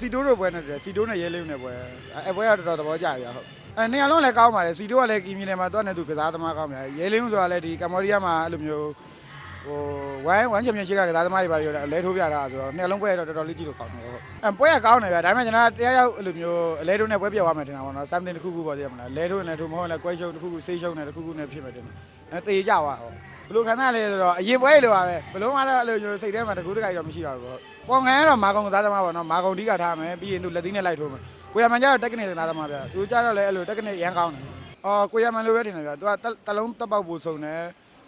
စီတိုးတို့ပွဲနဲ့တူတယ်စီတိုးနဲ့ရဲလေးနဲ့ပွဲအဲပွဲကတော်တော်သဘောကျပြီဟုတ်အဲနေရာလုံးလည်းကောင်းပါတယ်စီတိုးကလည်းကီမီနယ်မှာတွားနေသူကစားသမားကောင်းတယ်ရဲလေးဆိုတာလည်းဒီကမ္ဘောဒီးယားမှာအဲ့လိုမျိုးဟိုဝိုင်းဝမ်ချန်ပီယံရှစ်ကကစားသမားတွေပါရောအလဲထိုးပြတာဆိုတော့နေရာလုံးပွဲတော့တော်တော်လေးကြည့်လို့ကောင်းတယ်ဟုတ်အဲပွဲကကောင်းတယ်ဗျာဒါပေမဲ့ကျွန်တော်တရားရောက်အဲ့လိုမျိုးအလဲထိုးနဲ့ပွဲပြတ်သွားမယ်ထင်တာပေါ့နော် something တစ်ခုခုပေါ့သိရမလားလဲထိုးနဲ့ထိုးမဟုတ်လည်း question တစ်ခုခု say ရှုံးနဲ့တစ်ခုခုနဲ့ဖြစ်မယ်တင်တယ်အဲတေးကြသွားဟုတ် ဘယ်လိုခံစားလဲဆိုတော့အရင်ပွဲတွေလိုပါပဲဘယ်လုံးမှတော့အဲ့လိုမျိုးစိတ်ထဲမှာတကူတကကြီးတော့မရှိပါဘူးပေါ့ပေါ်ငန်းကတော့မာကုံကစားသမားပေါ့နော်မာကုံတီးကထားမယ်ပြီးရင်သူလက်သီးနဲ့လိုက်ထိုးမယ်ကိုရမန်ကျတော့တက်ကနစ်ကစားသမားဗျသူကျတော့လည်းအဲ့လိုတက်ကနစ်ရမ်းကောင်းတယ်အော်ကိုရမန်လိုပဲတင်တယ်ဗျသူကတလုံးတက်ပေါက်ပို့ဆုံတယ်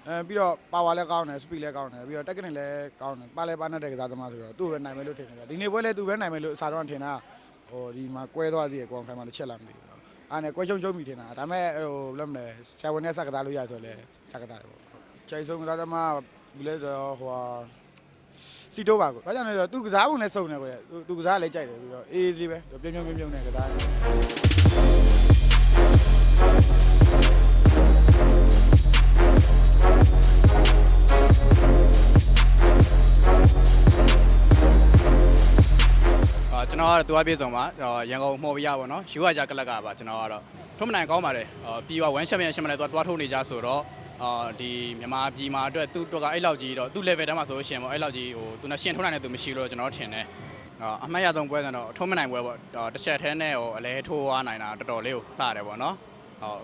အဲပြီးတော့ပါဝါလည်းကောင်းတယ်စပီလည်းကောင်းတယ်ပြီးတော့တက်ကနစ်လည်းကောင်းတယ်ပါလဲပါနဲ့တဲ့ကစားသမားဆိုတော့သူ့ပဲနိုင်မယ်လို့ထင်တယ်ဗျဒီနေ့ပွဲလည်းသူပဲနိုင်မယ်လို့အစားတော့ထင်တာဟိုဒီမှာကွဲသွားသေးတယ်ကွန်ခိုင်မှာတစ်ချက်လာမသိဘူးအားနဲ့ကွဲရှုံရှုံမိထင်တာဒါပေမဲ့ဟိုဘယ်လိုမလဲဆရာဝန်နဲ့စကစားလို့ရဆိုလဲစကစားတယ်ပေါ့ ကျိုင်ဆုံးကစားသမားဘူးလဲဆိုတော့ဟိုဟာစီတိုးပါကိုဘာကြောင့်လဲဆိုတော့သူကစားပုံနဲ့စုံနေကိုရသူသူကစားလည်းကြိုက်တယ်ပြီးတော့အေးအေးလေးပဲပြုံးပြုံးပြုံးပြုံးနဲ့ကစားတယ်အာကျွန်တော်ကတော့သူအပြည့်စုံပါအော်ရန်ကုန်မှော်ပြရပါတော့ယူရကြကလက်ကပါကျွန်တော်ကတော့ထုံးမနိုင်ကောင်းပါတယ်အော်ပြီးတော့1 champion ရှမလဲသူကတွားထုတ်နေကြဆိုတော့ အော်ဒီမြန်မာပြည်မှာအတွက်သူ့အတွက်ကအဲ့လောက်ကြီးတော့သူ့ level တန်းမှာဆိုလို့ရှိရင်ပေါ့အဲ့လောက်ကြီးဟိုသူနဲ့ရှင်ထုံးနိုင်တဲ့သူမရှိလို့ကျွန်တော်ထင်တယ်အော်အမှတ်ရဆုံးပွဲဆိုတော့ထုံးမနိုင်ပွဲပေါ့အော်တစ်ချက်ထဲနဲ့ဟိုအလဲထိုးသွားနိုင်တာတော်တော်လေးကိုလှတယ်ပေါ့နော်ဟော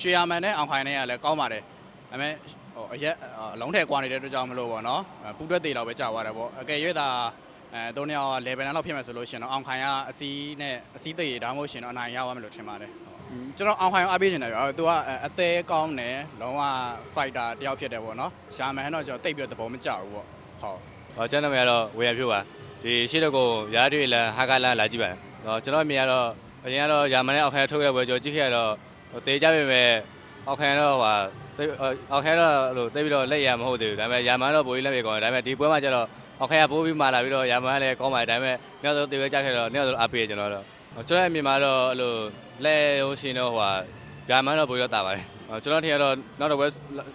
ရွှေရမန်နဲ့အောင်ခိုင်နဲ့ကလည်းကောင်းပါတယ်ဒါပေမဲ့ဟိုအရက်အလုံးထဲကွာနေတဲ့အတွက်ကြောင့်မလို့ပေါ့နော်ပူတွက်သေးတော့ပဲကြာသွားတယ်ပေါ့အကယ်၍သာအဲသုံးယောက်က level လောက်ဖြစ်မယ်ဆိုလို့ရှိရင်တော့အောင်ခိုင်ကအစီးနဲ့အစီးသိရဒါမှမဟုတ်ရှင်တော့အနိုင်ရသွားမယ်လို့ထင်ပါတယ်ဟုတ် ကျွန်တော်အောင်ခိုင်ကိုအားပေးချင်တယ်ဗျာသူကအသေးကောင်းတယ်လုံးဝ fighter တယောက်ဖြစ်တယ်ပေါ့နော်ရှာမန်တော့ကျွန်တော်တိတ်ပြီးတော့သဘောမကျဘူးပေါ့ဟုတ်။ဟောကျွန်တော်မြင်ကတော့ဝေရဖြိုးပါ။ဒီရှေ့တော့ကိုရာတွေလန်ဟာကလန်လာကြည့်ပါ။ဟောကျွန်တော်မြင်ကတော့အရင်ကတော့ရာမန်နဲ့အောက်ခဲထုတ်ရပွဲကျွန်တော်ကြည့်ခဲ့ရတော့တေးကြပြီပဲအောက်ခဲတော့ဟာအောက်ခဲတော့လို့တိတ်ပြီးတော့လက်ရမဟုတ်သေးဘူး။ဒါပေမဲ့ရာမန်တော့ပိုပြီးလက်ပြေကောင်းတယ်။ဒါပေမဲ့ဒီပွဲမှာကျတော့အောက်ခဲကပိုးပြီးမှလာပြီးတော့ရာမန်လည်းကောင်းပါတယ်။ဒါပေမဲ့မြောက်ဆုံးတေးပဲကြခဲ့တော့မြောက်ဆုံးအားပေးကျွန်တော်တော့ ကျွန်တော်ရဲ့မြင်မှာတော့အဲ့လိုလက်ရုံးရှင်တော့ဟိုဟာရာမန်တော့ပိုပြီးတော့တာပါတယ်။ကျွန်တော်ထင်ရတော့နောက်တော့ပွဲ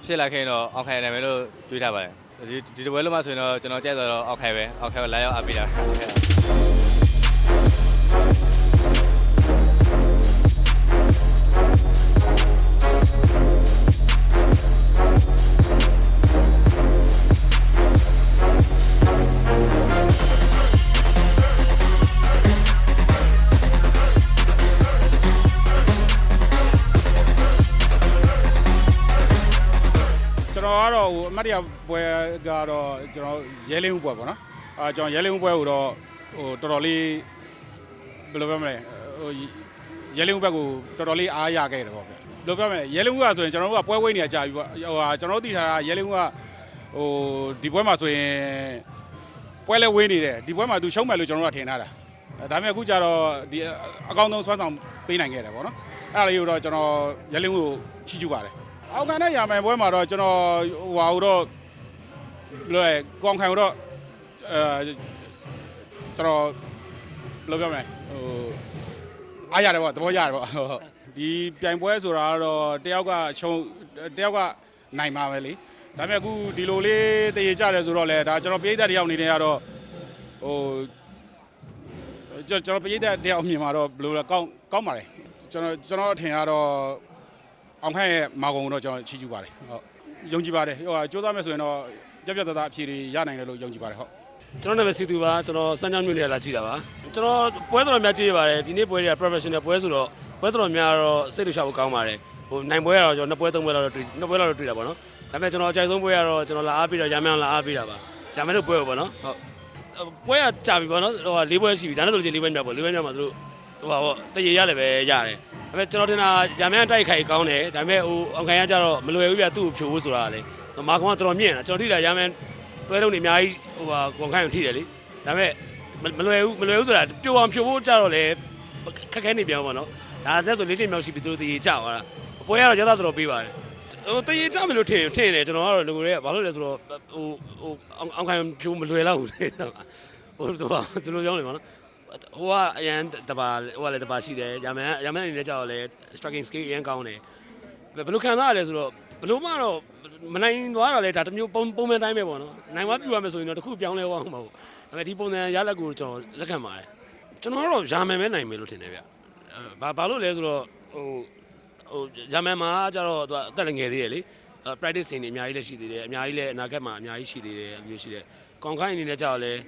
ဖြစ်လာခဲ့တော့အောက်ခဲနိုင်မယ်လို့တွေးထားပါတယ်။ဒီဒီတပွဲလုံးမှာဆိုရင်တော့ကျွန်တော်ကြိုက်တော့အောက်ခဲပဲအောက်ခဲကိုလာရောက်အပ်ပေးတာ ကျွန်တော်ကတော့ဟိုအမတ်တရပွဲကတော့ကျွန်တော်ရဲလင်းဦးပွဲပေါ့နော်အာကျွန်တော်ရဲလင်းဦးပွဲကိုတော့ဟိုတော်တော်လေးဘယ်လိုပြောမလဲဟိုရဲလင်းဦးဘက်ကိုတော်တော်လေးအားရခဲ့တယ်ပေါ့ဗျဘယ်လိုပြောမလဲရဲလင်းဦးကဆိုရင်ကျွန်တော်တို့ကပွဲဝိတ်နေကြပြီပေါ့ဟိုဟာကျွန်တော်တို့သိထားတာရဲလင်းဦးကဟိုဒီပွဲမှာဆိုရင်ပွဲလဲဝေးနေတယ်ဒီပွဲမှာသူရှုံးမယ်လို့ကျွန်တော်တို့ကထင်ထားတာဒါပေမဲ့အခုကျတော့ဒီအကောင်းဆုံးစွမ်းဆောင်ပေးနိုင်ခဲ့တယ်ပေါ့နော်အဲ့ဒါလေးကိုတော့ကျွန်တော်ရဲလင်းဦးကိုချီးကျူးပါတယ် အောက်ကန်နဲ့ရာမန်ပွဲမှာတော့ကျွန်တော်ဟိုဟာတော့လွယ်ကွန်ခိုင်တော့အဲကျွန်တော်ဘယ်လိုပြောမလဲဟိုအားရတယ်ပေါ့သဘောရတယ်ပေါ့ဟုတ်ဒီပြိုင်ပွဲဆိုတာကတော့တယောက်ကရှုံးတယောက်ကနိုင်မှာပဲလေဒါပေမဲ့အခုဒီလိုလေးတည်ကြတယ်ဆိုတော့လေဒါကျွန်တော်ပြည်သက်တယောက်အနေနဲ့ကတော့ဟိုကျွန်တော်ကျွန်တော်ပြည်သက်တယောက်မြင်မှာတော့ဘယ်လိုလဲကောင်းကောင်းပါလေကျွန်တော်ကျွန်တော်အထင်ကတော့ အောင်ခိုင်ရဲ့မာကုံတော့ကျွန်တော်ချီးကျူးပါတယ်ဟုတ်ယုံကြည်ပါတယ်ဟိုစ조사မယ်ဆိုရင်တော့ပြက်ပြက်သားသားအဖြေတွေရနိုင်တယ်လို့ယုံကြည်ပါတယ်ဟုတ်ကျွန်တော်နာမည်စီသူပါကျွန်တော်စမ်းချောင်းမြို့နယ်လာကြည့်တာပါကျွန်တော်ပွဲတော်များကြည့်ရပါတယ်ဒီနေ့ပွဲတွေက professional ပွဲဆိုတော့ပွဲတော်များတော့စိတ်လှုပ်ရှားဖို့ကောင်းပါတယ်ဟိုနိုင်ပွဲကတော့ကျွန်တော်နှစ်ပွဲသုံးပွဲလောက်တော့တွေ့နှစ်ပွဲလောက်တော့တွေ့တာပေါ့နော်ဒါပေမဲ့ကျွန်တော်အကြိုက်ဆုံးပွဲကတော့ကျွန်တော်လာအားပြီးတော့ရမန်လာအားပြီးတာပါရမန်တို့ပွဲပေါ့နော်ဟုတ်ပွဲကကြာပြီပေါ့နော်ဟိုလေးပွဲရှိပြီဒါနဲ့ဆိုလို့လေးပွဲမြောက်ပေါ့လေးပွဲမြောက်မှာသူတို့ ဟိုပါပေါ့တရေရလည်းပဲရတယ်ဒါပေမဲ့ကျွန်တော်တင်တာရမန်တိုက်ခိုက်ကောင်းတယ်ဒါပေမဲ့ဟိုအောင်ခိုင်ကကြတော့မလွယ်ဘူးပြသူ့ကိုဖြိုးဖို့ဆိုတာလေမာကောင်ကတော်တော်မြင့်တာကျွန်တော်ထိတာရမန်တွဲလုံးနေအများကြီးဟိုပါကွန်ခိုင်းကိုထိတယ်လေဒါပေမဲ့မလွယ်ဘူးမလွယ်ဘူးဆိုတာပျော်အောင်ဖြို့ဖို့ကြတော့လေခက်ခဲနေပြန်ပါတော့ဒါတက်ဆိုလေးတင်မြောက်ရှိပြီသူတို့တည်ကြသွားတာအပွဲကတော့ရသတော်တော်ပေးပါတယ်ဟိုတည်ကြမယ်လို့ထင်ထင်တယ်ကျွန်တော်ကတော့လူတွေကဘာလို့လဲဆိုတော့ဟိုဟိုအောင်ခိုင်းဖြိုးမလွယ်တော့ဘူးလေဟိုတော့သူတို့ပြောနေပါနော် ဟိုကအရန်တပါဟိုကလည်းတပါရှိတယ်ရမန်ရမန်အနေနဲ့ကြောက်လဲ striking skill အရန်ကောင်းတယ်ဘယ်လိုခံစားရလဲဆိုတော့ဘယ်လိုမှတော့မနိုင်သွားတော့လေဒါတမျိုးပုံပုံမှန်တိုင်းပဲပေါ့နော်နိုင်သွားပြူရမယ်ဆိုရင်တော့တခုပြောင်းလဲသွားအောင်မဟုတ်ဒါပေမဲ့ဒီပုံစံရလက်ကိုကျွန်တော်လက်ခံပါတယ်ကျွန်တော်ကတော့ယာမယ်ပဲနိုင်မယ်လို့ထင်တယ်ဗျအဲဘာဘာလို့လဲဆိုတော့ဟိုဟိုယာမယ်မှာကျတော့သူကအသက်လည်းငယ်သေးတယ်လေအဲ practice တွေနေအများကြီးလည်းရှိသေးတယ်အများကြီးလည်းအနာဂတ်မှာအများကြီးရှိသေးတယ်အမျိုးရှိတယ်ကွန်ခိုင်းအနေနဲ့ကျတော့လည်း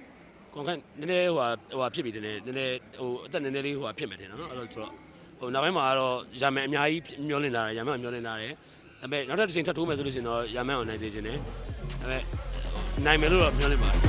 ကွန်ခိုင်းနည်းနည်းဟိုဟာဟိုဟာဖြစ်ပြီတယ်နည်းနည်းဟိုအသက်နည်းနည်းလေးဟိုဟာဖြစ်မယ်ထင်တယ်နော်အဲ့လိုဆိုတော့ဟိုနောက်ပိုင်းမှာကတော့ယာမယ်အများကြီးမျောလင့်လာတယ်ယာမယ်ကမျောလင့်လာတယ်ဒါပေမဲ့နောက်တစ်ချိန်ထပ်ထိုးမယ်ဆိုလို့ရှိရင်တော့ယာမယ်အောင်နိုင်သေးခြင်းတယ်ဒါပေမဲ့နိုင်မယ်လို့တော့မျောလင့်ပါတယ်